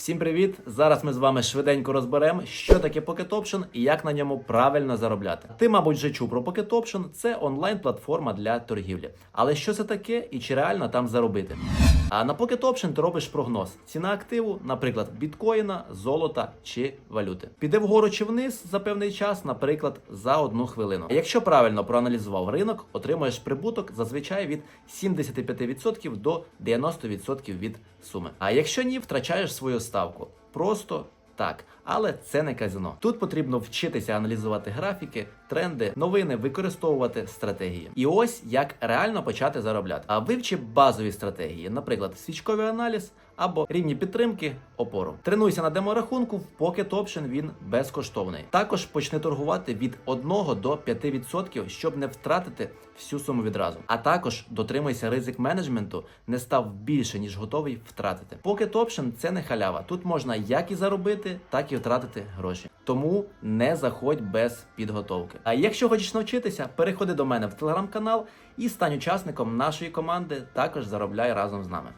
Всім привіт! Зараз ми з вами швиденько розберемо, що таке Pocket Option і як на ньому правильно заробляти. Ти, мабуть, вже чув про Pocket Option – це онлайн-платформа для торгівлі. Але що це таке і чи реально там заробити? А на Pocket Option ти робиш прогноз ціна активу, наприклад, біткоїна, золота чи валюти. Піде вгору чи вниз за певний час, наприклад, за одну хвилину. Якщо правильно проаналізував ринок, отримуєш прибуток зазвичай від 75% до 90% від суми. А якщо ні, втрачаєш свою ставку. Просто так, але це не казино. Тут потрібно вчитися аналізувати графіки, тренди, новини, використовувати стратегії. І ось як реально почати заробляти. А вивчи базові стратегії, наприклад, свічковий аналіз або рівні підтримки, опору. Тренуйся на деморахунку, в Pocket Option він безкоштовний. Також почни торгувати від 1 до 5%, щоб не втратити всю суму відразу. А також дотримуйся ризик менеджменту, не став більше ніж готовий втратити. Pocket Option – це не халява. Тут можна як і заробити, так і втратити гроші. Тому не заходь без підготовки. А якщо хочеш навчитися, переходи до мене в телеграм-канал і стань учасником нашої команди. Також заробляй разом з нами.